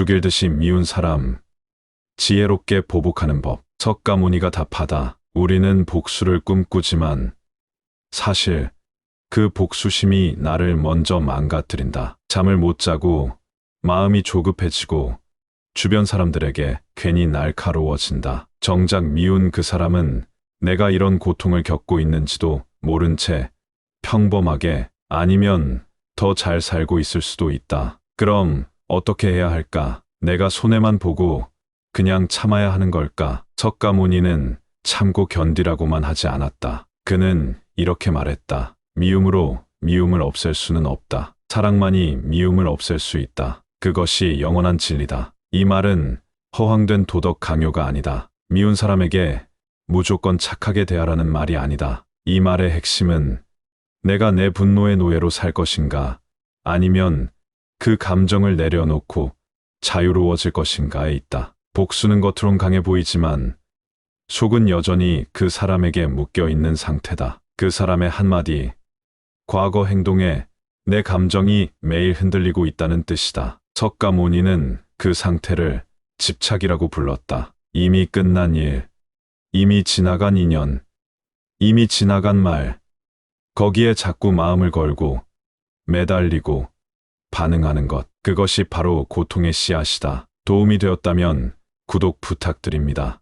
죽일 듯이 미운 사람, 지혜롭게 보복하는 법. 석가모니가 답하다. 우리는 복수를 꿈꾸지만 사실 그 복수심이 나를 먼저 망가뜨린다. 잠을 못 자고 마음이 조급해지고 주변 사람들에게 괜히 날카로워진다. 정작 미운 그 사람은 내가 이런 고통을 겪고 있는지도 모른 채 평범하게 아니면 더 잘 살고 있을 수도 있다. 그럼 어떻게 해야 할까? 내가 손해만 보고 그냥 참아야 하는 걸까? 석가모니는 참고 견디라고만 하지 않았다. 그는 이렇게 말했다. 미움으로 미움을 없앨 수는 없다. 사랑만이 미움을 없앨 수 있다. 그것이 영원한 진리다. 이 말은 허황된 도덕 강요가 아니다. 미운 사람에게 무조건 착하게 대하라는 말이 아니다. 이 말의 핵심은 내가 내 분노의 노예로 살 것인가 아니면 그 감정을 내려놓고 자유로워질 것인가에 있다. 복수는 겉으론 강해 보이지만 속은 여전히 그 사람에게 묶여 있는 상태다. 그 사람의 한마디, 과거 행동에 내 감정이 매일 흔들리고 있다는 뜻이다. 석가모니는 그 상태를 집착이라고 불렀다. 이미 끝난 일, 이미 지나간 인연, 이미 지나간 말, 거기에 자꾸 마음을 걸고 매달리고 반응하는 것. 그것이 바로 고통의 씨앗이다. 도움이 되었다면 구독 부탁드립니다.